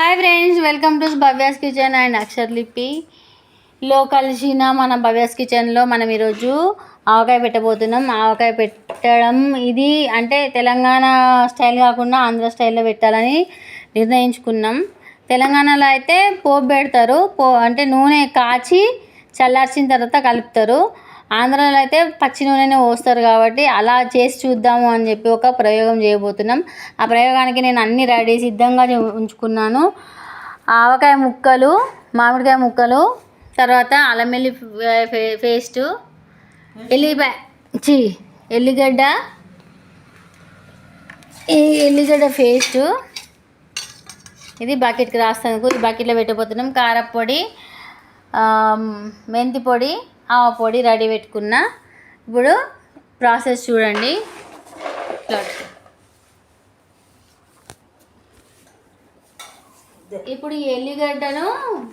Hi friends welcome to Bhavya's kitchen and Axar లిపి లో కలిసిన మన భవ్యాస్ కిచెన్లో మనం ఈరోజు ఆవకాయ పెట్టబోతున్నాం. ఆవకాయ పెట్టడం ఇది అంటే తెలంగాణ స్టైల్ కాకుండా ఆంధ్ర స్టైల్లో పెట్టాలని నిర్ణయించుకున్నాం. తెలంగాణలో అయితే పోపు పెడతారు. పో అంటే నూనె కాచి చల్లార్చిన తర్వాత కలుపుతారు. ఆంధ్రాలో అయితే పచ్చి నూనెనే పోస్తారు కాబట్టి అలా చేసి చూద్దాము అని చెప్పి ఒక ప్రయోగం చేయబోతున్నాం. ఆ ప్రయోగానికి నేను అన్ని రెడీ సిద్ధంగా ఉంచుకున్నాను. ఆవకాయ ముక్కలు మామిడికాయ ముక్కలు తర్వాత అల్లం వెల్లి పేస్టు ఎల్లిపాయ చి ఎల్లిగడ్డ ఈ ఎల్లిగడ్డ పేస్టు. ఇది బకెట్కి రాస్తాను. ఈ బకెట్లో పెట్టబోతున్నాం. కారపొడి మెంతి పొడి ఆవ పొడి రెడీ పెట్టుకున్న. ఇప్పుడు ప్రాసెస్ చూడండి. ఇప్పుడు ఈ ఎల్లిగడ్డను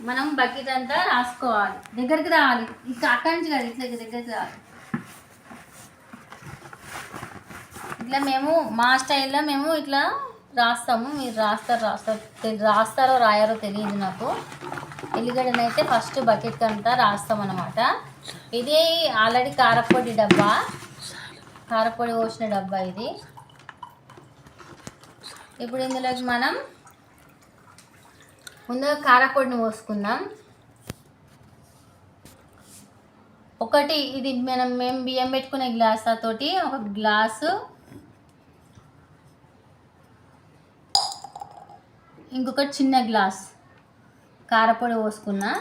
మనం బకెట్ అంతా రాసుకోవాలి. దగ్గరికి రావాలి. ఇట్లా అక్కడి నుంచి కాదు ఇట్లా దగ్గరికి రావాలి. ఇట్లా మేము మా స్టైల్లో మేము ఇట్లా రాస్తాము. మీరు రాస్తారు రాస్తారు. రాస్తారో రాయారో తెలియదు నాకు. ఎల్లిగడ్డను అయితే ఫస్ట్ బకెట్ అంతా రాస్తాం అన్నమాట ఇది ఆల్రెడీ కారపొడి డబ్బా. కారపొడి పోసిన డబ్బా ఇది. ఇప్పుడు ఇందులోకి మనం ముందుగా కారపొడిని పోసుకుందాం. ఒకటి ఇది మనం మేము బియ్యం పెట్టుకునే గ్లాస్ తోటి ఒక గ్లాసు ఇంకొకటి చిన్న గ్లాస్ కారపొడి పోసుకున్నా.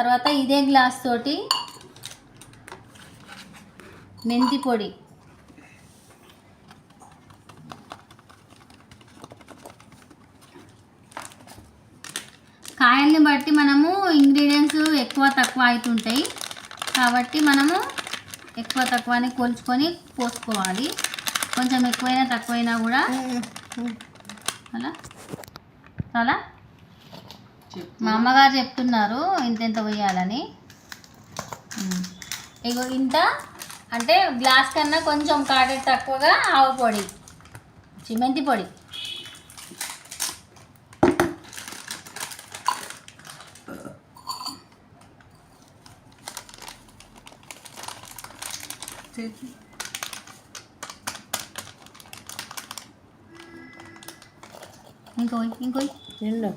తర్వాత ఇదే గ్లాస్ తోటి మెంతి పొడి. కాయల్ని బట్టి మనము ఇంగ్రీడియంట్స్ ఎక్కువ తక్కువ అవుతుంటాయి కాబట్టి మనము ఎక్కువ తక్కువ అని కొలుచుకొని పోసుకోవాలి. కొంచెం ఎక్కువైనా తక్కువైనా కూడా అలా? చాలా? మా అమ్మగారు చెప్తున్నారు ఇంత ఇంత పోయాలని. ఇగో ఇంత అంటే గ్లాస్ కన్నా కొంచెం కాటెడ్ తక్కువగా ఆవు పొడి చిమెంతి పొడి. ఇంకో ఇంకో రెండు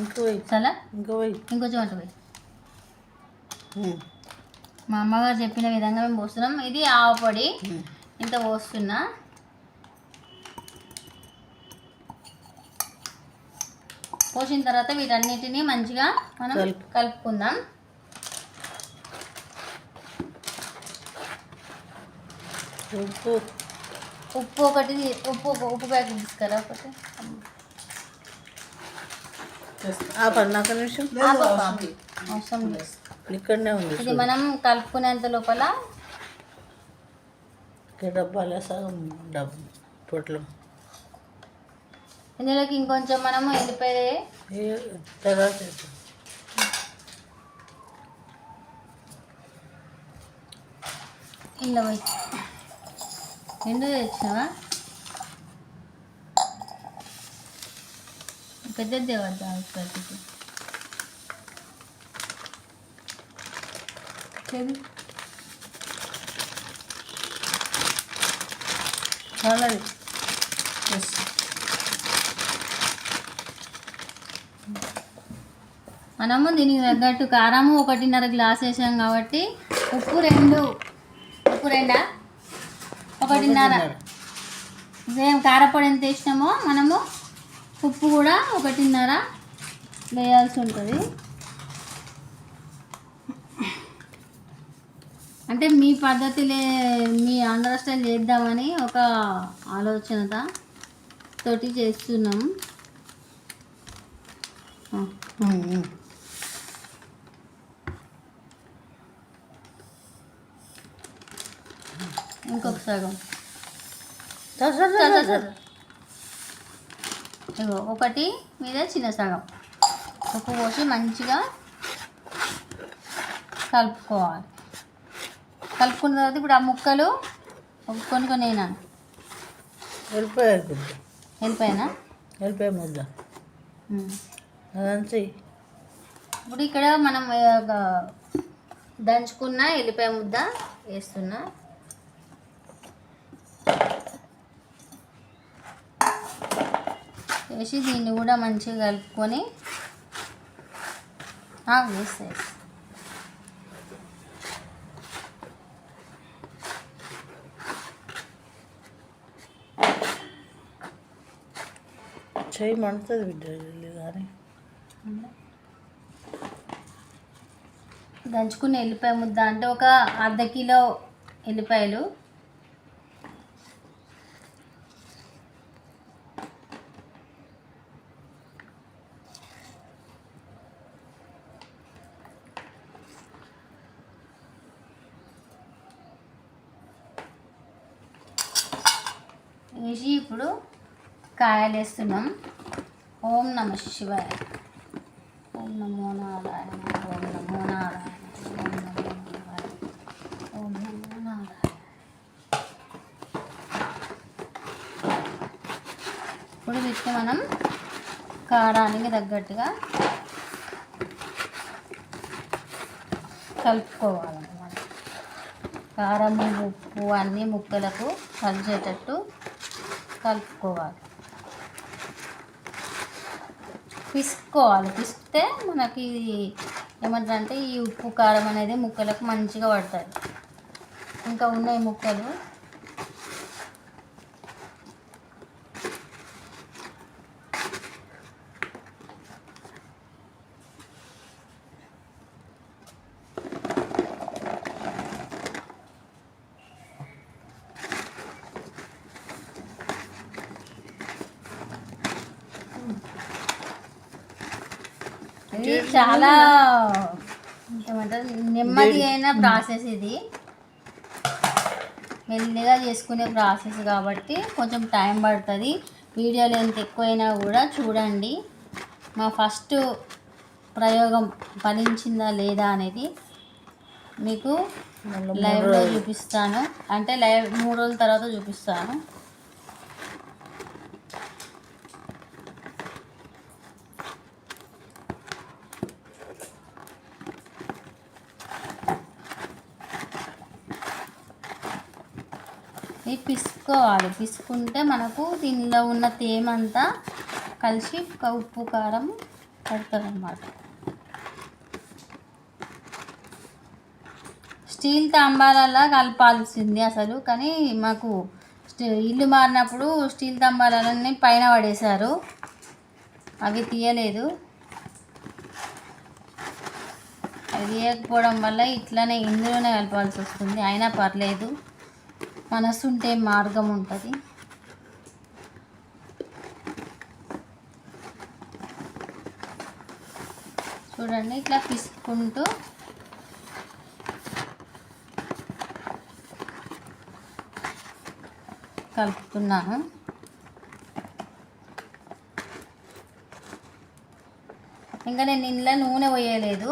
ఇంకో చాలా ఇంకో పోయి మా అమ్మగారు చెప్పిన విధంగా మేము పోస్తున్నాం. ఇది ఆవ పొడి. ఇంత పోస్తున్నా. పోసిన తర్వాత వీటన్నిటిని మంచిగా మనం కలుపు. కలుపుకుందాం. ఉప్పు. ఉప్పు ఒకటి ఉప్పు ఉప్పు ప్యాకెట్ తీసుకురా ఒకటి. ఆ పన్నాక నిమిషం. అవసరం లేదు. ఇక్కడనే ఉంది ఇది మనం కలుపుకునేంత లోపల ఇక్కడ డబ్బాలో సగం డబ్బు పొట్లం. ఇందులోకి ఇంకొంచెం మనము ఎండిపోయి తర్వాత పోయి ఎండు తెచ్చినావా? పెద్దది తేవద్దా చాలది మనము దీనికి తగ్గట్టు కారము ఒకటిన్నర గ్లాస్ వేసాం కాబట్టి ఉప్పు రెండు. ఉప్పు రెండా? ఒకటిన్నర. సేమ్ కారపొడి ఎంత వేసినామో మనము ఉప్పు కూడా ఒకటిన్నర వేయాల్సి ఉంటుంది. అంటే మీ పద్ధతిలే మీ ఆంధ్ర స్టైల్ చేద్దామని ఒక ఆలోచనత తోటి చేస్తున్నాం. ఇంకొక సగం. ఒకటి మీద చిన్న సగం. ఉప్పు పోసి మంచిగా కలుపుకోవాలి. కలుపుకున్న తర్వాత ఇప్పుడు ఆ ముక్కలు కొన్ని కొన్ని వెళ్ళిపోయి గుడ్డ వెళ్ళిపోయినా? వెళ్ళిపోయి ముద్ద. అదంతా. ఇప్పుడు ఇక్కడ మనం దంచుకున్న ఎల్లిపాయ ముద్ద వేస్తున్నా. వేసి దీన్ని కూడా మంచిగా కలుపుకొని ఆ, వేస్తా వేస్తా. చెయ్యి మండుతుంది బిడ్డ కానీ దంచుకున్న ఎల్లిపాయ ముద్ద అంటే ఒక అర్ధ కిలో ఎల్లిపాయలు నుంచి ఇప్పుడు కాయలు వేస్తున్నాం ఓం నమ శివాయ. ఓం నమో నారాయణ. ఓం నమో నారాయణ. ఓం నమో నారాయణ. ఓం నమో నారాయణ. ఇప్పుడు వీటిని మనం కారానికి తగ్గట్టుగా కలుపుకోవాలన్నమాట. కారం ఉప్పు అన్నీ ముక్కలకు కలిసేటట్టు కలుపుకోవాలి. పిసుకోవాలి. పిసికితే మనకి ఏమంటారంటే ఈ ఉప్పు కారం అనేది ముక్కలకు మంచిగా పడుతుంది ఇంకా ఉన్నాయి ముక్కలు. ఇది చాలా ఏమంటారు? నెమ్మది అయిన ప్రాసెస్ ఇది. మెల్లిగా చేసుకునే ప్రాసెస్ కాబట్టి కొంచెం టైం పడుతుంది. వీడియో లెంత్ ఎక్కువైనా కూడా చూడండి. మా ఫస్ట్ ప్రయోగం ఫలించిందా లేదా అనేది మీకు లైవ్లో. చూపిస్తాను. అంటే లైవ్ మూడు రోజుల తర్వాత చూపిస్తాను ఇది పిసుకోవాలి పిసుకుంటే మనకు దీనిలో ఉన్న తేమంతా కలిసి ఉప్పు కారం పడుతుంది అన్నమాట స్టీల్ తాంబాలలో కలపాల్సింది అసలు కానీ మాకు ఇల్లు మారినప్పుడు స్టీల్ తాంబాలన్నీ పైన పడేశారు. అవి తీయలేదు. అవి తీయకపోవడం వల్ల ఇట్లానే ఇందులోనే కలపాల్సి వస్తుంది అయినా పర్లేదు. మనసు ఉంటే మార్గం ఉంటుంది చూడండి ఇట్లా పిసుకుంటూ కలుపుతున్నాను. ఇంకా నేను ఇంట్లో నూనె పోయలేదు.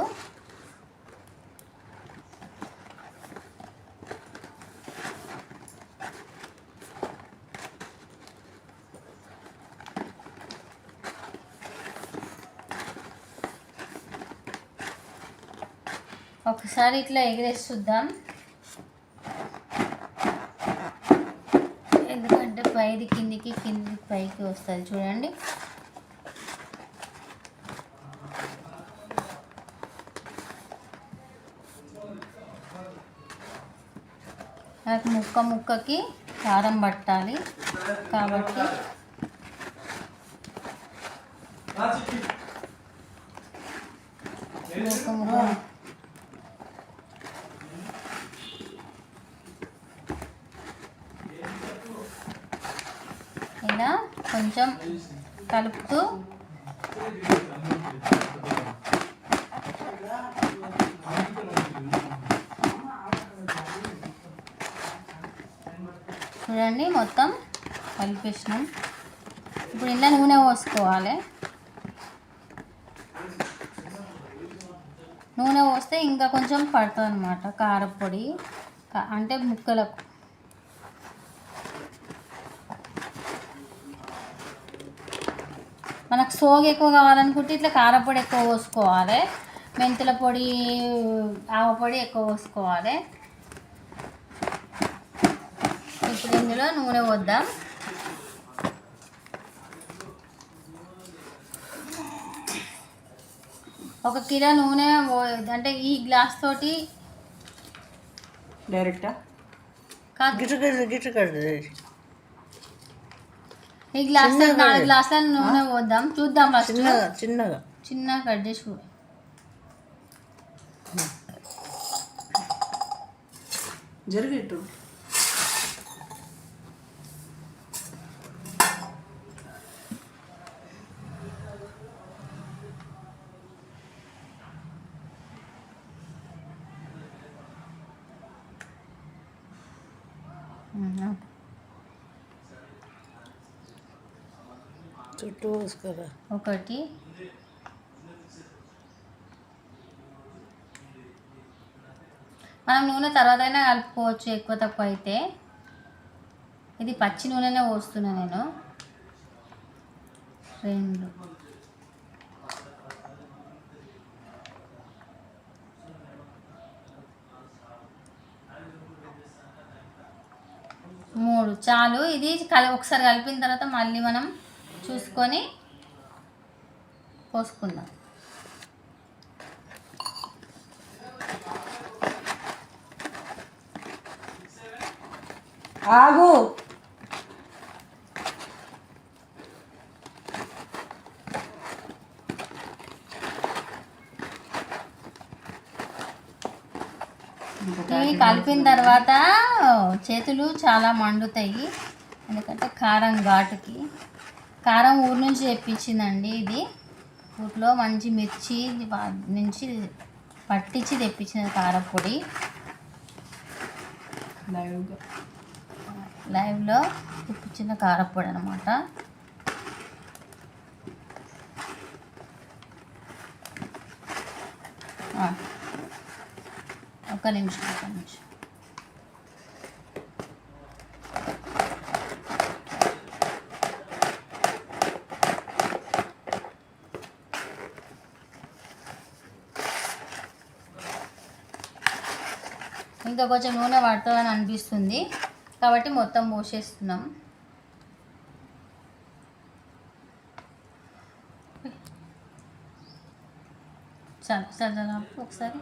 ఒకసారి ఇట్లా ఎగిరేసి చూద్దాం. ఎందుకంటే పైది కిందికి కింది పైకి వస్తుంది చూడండి. నాకు ముక్క ముక్కకి కారం పట్టాలి కాబట్టి. ముక్క ముక్క ఇలా కొంచెం కలుపుతూ చూడండి మొత్తం కలిపేసినాం. ఇప్పుడు ఇలా నూనె పోసుకోవాలి. నూనె పోస్తే ఇంకా కొంచెం పడుతుంది అనమాట కారపొడి అంటే ముక్కలకు. మనకు సోగు ఎక్కువ కావాలనుకుంటే ఇట్లా కారపొడి ఎక్కువ పోసుకోవాలి. మెంతుల పొడి ఆవ పొడి ఎక్కువ పోసుకోవాలి. ఇప్పుడు ఇందులో నూనె వద్దాం ఒక కిలో నూనె అంటే ఈ గ్లాస్ తోటి డైరెక్టా? కాదు. గిట్ట గిట్ట గిట్ట కడది ఈ గ్లాస్ నాలుగు గ్లాసుల నూనె పోద్దాం. చూద్దాం ఫస్ట్ చిన్నగా చిన్నగా. చిన్న కట్ చేసి. జరిగేట్టు ఒకటి. మనం నూనె తర్వాత అయినా కలుపుకోవచ్చు ఎక్కువ తక్కువ అయితే. ఇది పచ్చి నూనెనే పోస్తున్నా నేను. రెండు. మూడు. చాలు. ఇది కలి ఒకసారి కలిపిన తర్వాత మళ్ళీ మనం చూసుకొని పోసుకుందాం. ఆగు. ఇవి కలిపిన తర్వాత చేతులు చాలా మండుతాయి. ఎందుకంటే కారం ఘాటుకి. కారం ఊరు నుంచి తెప్పించిందండి ఇది. ఊర్లో మంచి మిర్చి నుంచి పట్టించి తెప్పించిన కారపొడి లైవ్గా. లైవ్లో తెప్పించిన కారపొడి అనమాట ఒక నిమిషం ఒక నిమిషం. ఇంకా కొంచెం నూనె పడుతుందని అనిపిస్తుంది. కాబట్టి మొత్తం పోసేస్తున్నాం చాలు చాలు ఒకసారి.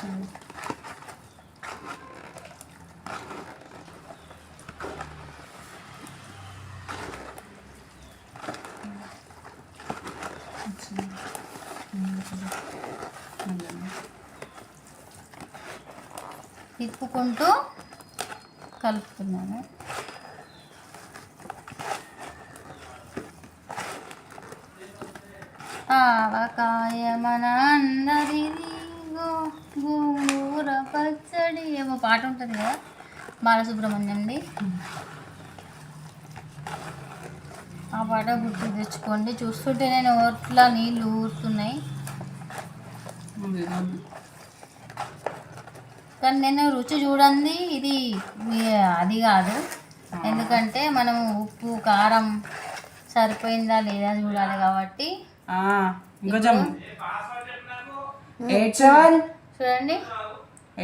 చాలు. తిప్పుకుంటూ కలుపుతున్నాను. ఆవకాయ మన అందరిది గో గోంగూర పచ్చడి. ఏమో పాట ఉంటుంది కదా బాలసుబ్రహ్మణ్యంది ఆ పాట గుర్తు తెచ్చుకోండి. చూస్తుంటే నేను ఓట్ల నీళ్ళు ఊరుతున్నాయి. కానీ నేను రుచి చూడండి ఇది అది కాదు. ఎందుకంటే మనం ఉప్పు కారం సరిపోయిందా లేదా చూడాలి కాబట్టి. ఇంకొంచెం ఎయిట్ సెవెన్. చూడండి.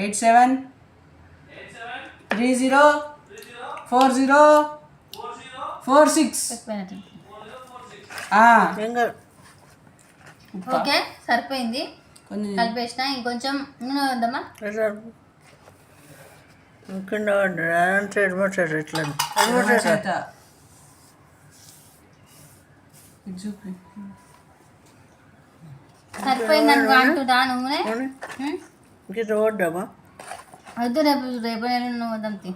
Eight seven. Three zero. Four zero. Four six. Okay సరిపోయింది. కలిపేసిన ఇంకొంచెం నూనె వద్దామా? ఎట్లా కింద పడ్డాడు అంటే ఎడమటాడు ఎట్లా ఎడమటాడు చేత. ఇది చూపి. సరిపోయింది అనుకో అంటుదా నూనె. ఉం? గిట్ట పడ్డామా వద్దు రేపు రేపు నూనె వద్దాం తీ.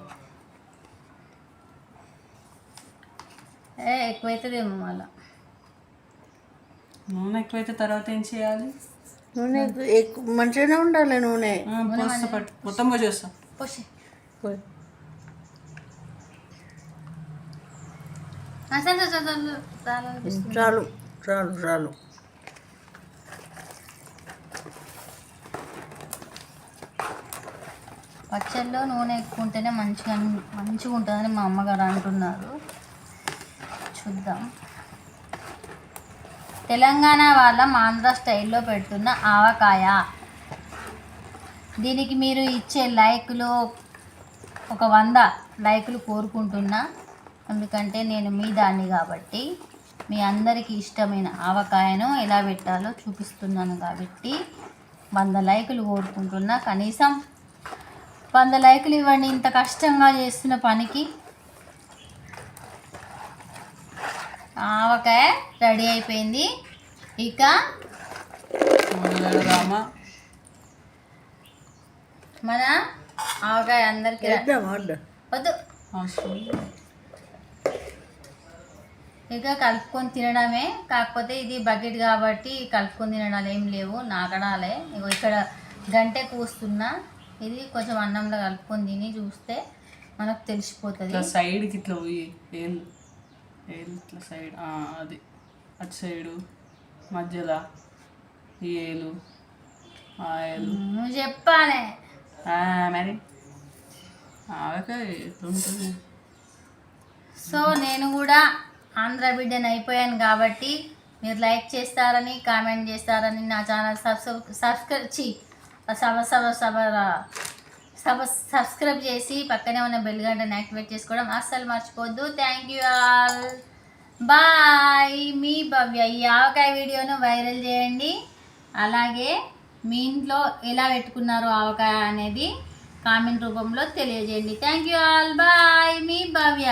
ఏ ఎక్కువైతుందేమో మళ్ళా. నూనె ఎక్కువైతే తర్వాత ఏం చేయాలి? నూనె ఎక్కు- ఎక్కువ మంచిగానే ఉండాలి నూనె. పోస్తా పట్టు. మొత్తం పోసేస్తా పోసి. చాలా. చాలు చాలు. పచ్చళ్ళలో నూనె ఎక్కువ ఉంటేనే మంచిగా మంచిగా ఉంటుందని మా అమ్మగారు అంటున్నారు. చూద్దాం. తెలంగాణ వాళ్ళ ఆంధ్ర స్టైల్లో పెడుతున్న ఆవకాయ. దీనికి మీరు ఇచ్చే లైకులు ఒక వంద లైకులు కోరుకుంటున్నా. ఎందుకంటే నేను మీ దాన్ని కాబట్టి మీ అందరికీ ఇష్టమైన ఆవకాయను ఎలా పెట్టాలో చూపిస్తున్నాను కాబట్టి వంద లైకులు కోరుకుంటున్నా. కనీసం వంద లైకులు ఇవ్వండి ఇంత కష్టంగా చేస్తున్న పనికి ఆవకాయ రెడీ అయిపోయింది. ఇక రామ. మన ఆవకాయ అందరికి వేద్దాం. ఇక కలుపుకొని తినడమే. కాకపోతే ఇది బకెట్ కాబట్టి కలుపుకొని తినడాలు ఏం లేవు. నాకడాలే. ఇగో ఇక్కడ గంటె కూస్తున్నా. ఇది కొంచెం అన్నంలో కలుపుకొని తిని చూస్తే మనకు తెలిసిపోతుంది. సైడ్కి ఇట్లా పోయి ఏళ్ళు ఇట్లా సైడ్ అది అటు సైడు మధ్యలో ఈ ఏలు ఆ ఏలు. నువ్వు చెప్పానే ఆ, మరి? ఎట్లుంటుంది సో నేను కూడా ఆంధ్ర బిడ్డని అయిపోయాను కాబట్టి మీరు లైక్ చేస్తారని కామెంట్ చేస్తారని నా channel subscribe subscribe sub sub sub subscribe చేసి పక్కనే ఉన్న బెల్ గంటను యాక్టివేట్ చేసుకోవడం అస్సలు మర్చిపోద్దు. థ్యాంక్ యూ ఆల్ బాయ్ మీ భవ్య ఈ ఆవకాయ వీడియోను వైరల్ చేయండి. అలాగే మీ ఇంట్లో ఎలా పెట్టుకున్నారు ఆవకాయ అనేది కామెంట్ రూపంలో తెలియజేయండి. థ్యాంక్ యూ ఆల్ బాయ్ మీ భవ్య.